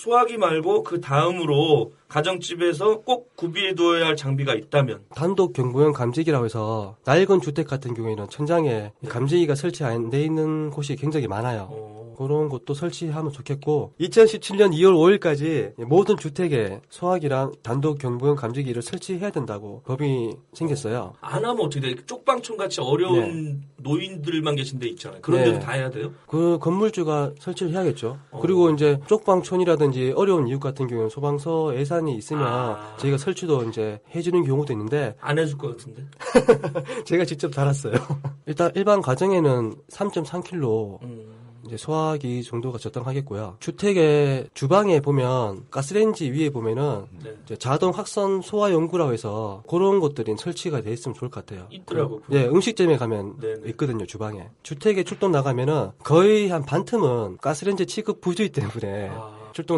소화기 말고 그 다음으로 가정집에서 꼭 구비해 두어야 할 장비가 있다면 단독 경보용 감지기라고 해서 낡은 주택 같은 경우에는 천장에 감지기가 설치 안 돼 있는 곳이 굉장히 많아요. 어, 그런 것도 설치하면 좋겠고 2017년 2월 5일까지 모든 주택에 소화기랑 단독 경보용 감지기를 설치해야 된다고 법이 생겼어요. 안 하면 어떻게 돼? 쪽방촌 같이 어려운 노인들만 계신 데 있잖아요. 그런 네. 데도 다 해야 돼요? 그 건물주가 설치를 해야겠죠. 어. 그리고 이제 쪽방촌이라든지 어려운 이웃 같은 경우는 소방서 예산이 있으면 아. 저희가 설치도 이제 해주는 경우도 있는데 안 해줄 것 같은데. 제가 직접 달았어요. 일단 일반 가정에는 3.3kg 음. 이제 소화기 정도가 적당하겠고요. 주택의 주방에 보면 가스레인지 위에 보면은 네. 자동 확선 소화 연구라고 해서 그런 것들이 설치가 돼 있으면 좋을 것 같아요. 있더라고요. 예, 음식점에 가면 네네. 있거든요, 주방에. 주택에 출동 나가면은 거의 한 반틈은 가스레인지 취급 부주의 때문에 아. 출동